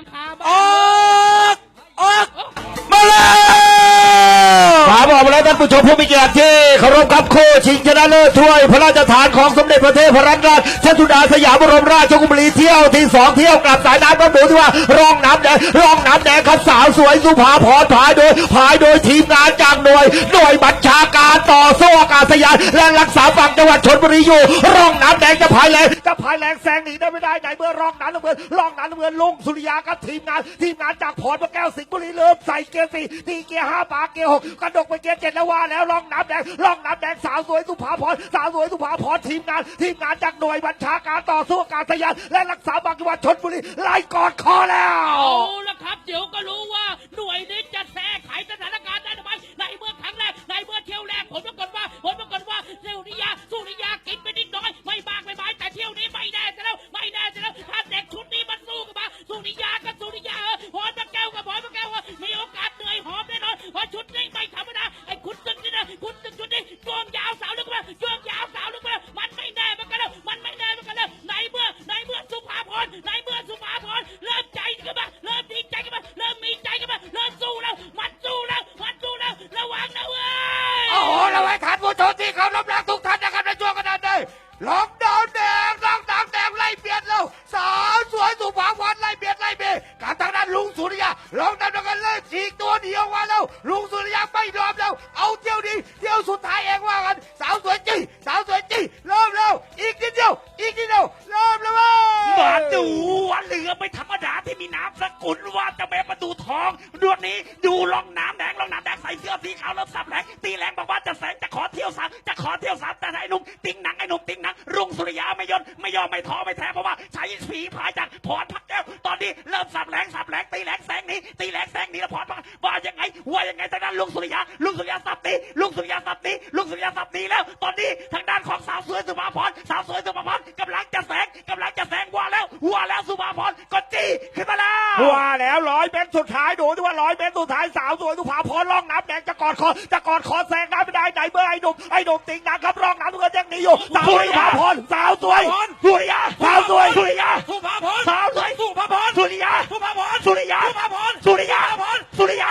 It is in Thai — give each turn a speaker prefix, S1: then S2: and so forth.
S1: ลังคาบ้า
S2: อ
S3: ผู้ชมผู้มีเกียรติที่เคารพครับคู่ชิงชนะเลิศถ้วยพระราชทานของสมเด็จพระเทพรัตนราชเชตุดาสยามบรมราชกุมารีเที่ยวที่สองเที่ยวกลับสายน้ำพระหมูที่ว่าร่องน้ำแดงร่องน้ำแดงครับสาวสวยสุภาพรพายโดยพายโดยทีมงานจากหน่วยหน่วยบัญชาการต่อสู้อากาศยานและรักษาฝั่งจังหวัดชนบุรีอยู่ร่องน้ำแดงจะพายแรงจะพายแรงแซงหนีได้ไม่ได้ไหนเมื่อร่องน้ำน้ำเงินร่องน้ำน้ำเงินลุงสุริยากับทีมงานทีมงานจากพรพระแก้วสิงห์บุรีเริ่มใส่เกียร์สี่ตีเกียร์ห้าปาเกียร์หกกระดกไปเกียร์เจ็ดแล้วว่าแล้วร่องน้ำแดงร่องน้ำแดงสาวสวยสุภาพรสาวสวยสุภาพรทีมงานทีมงานจากหน่วยบัญชาการต่อสู้อากาศยานและรักษาบังจังหวัดชนบุรีไล่กอดคอแล้ว
S1: เอาละครับ เดี๋ยวก็รู้ว่าหน่วยนี้จะแท้ไขสถานการณ์ได้หรือไม่ในเมื่อครั้งแรกในเมื่อเที่ยวแรกผมปรากฏว่า ท่าน
S2: ผู้ชมที่เคารพรักทุกท่านนะครับในช่วงขณะนี้ล็อกดาวน์แดงล็อกดาวน์แดงไล่เบียดแล้วสาวสวยสุภาพรไล่เบียดไล่เบียดการทางด้านลุงสุริยาล็อกดาวน์แดงกันเลยฉีกตัวเดียวมาแล้วลุงสุริยาไม่ยอมแล้วเอาเที่ยวนี้เที่ยวสุดท้ายเองว่ากันสาวสวยจีสาวสวยจีเริ่มแล้วอีกนิดเดียวอีกนิดเดียวเริ่มแล้วเว้ย
S4: มาดูว่าเรือไม่ธรรมดา มีน้ำสกุลว่าจะแม่ประตูทองดวงนี้ดูลองน้ำแดงลองน้ำแดงใส่เสื้อสีขาวแล้วสับแหลงตีแรงบอกว่าจะแสงจะขอเที่ยวสามจะขอเที่ยวสามแต่ไอ้หนุ่มติงหนังไอ้หนุ่มติงหนังรุ่งสุริยาไม่ยนไม่ยอมไม่ท้อไม่แท้เพราะว่าใช้ฝีพายจากพรพักแก้วตอนนี้เริ่มสับแหลงสับแหลงตีแรงแสงนี้ตีแรงแสงนี้แล้วพรพักว่ายังไงว่ายังไงทางด้านลุงสุริยาลุงสุริยาสับตีลุงสุริยาสับตีลุงสุริยาสับตีแล้ว ตอนนี้ทางด้านของสาวสวยสุภาพรสาวสวยสุภาพรกำลังจะแสงกำลังจะแสงว่าแล้วว่าแล้วสุภาพรก็ ขึ้นมาแล้ว
S3: ว่าแล้วร้อยเมตรสุดท้ายดูที่ว่าร้อยเมตรสุดท้ายสาวสวยสุภาพรร่องน้ำแดงจะกอดคอจะกอดคอแซงน้ำไม่ได้ไหนเมื่อไอ้หนุ่มไอ้หนุ่มติงหนังครับร่องน้ำเงินยังหนีอยู่สาวสวยสุภาพรสาวสวย
S4: สุริยา
S3: สาวสวย
S4: สุริยา
S2: สุภาพร
S4: สาวสวย
S2: สุภาพร
S4: สุริยา
S2: สุภาพร
S4: สุริยา
S2: สุภาพร
S4: สุริยา
S2: สุภาพร
S4: สุริยา
S2: สุภาพร
S4: สุริยา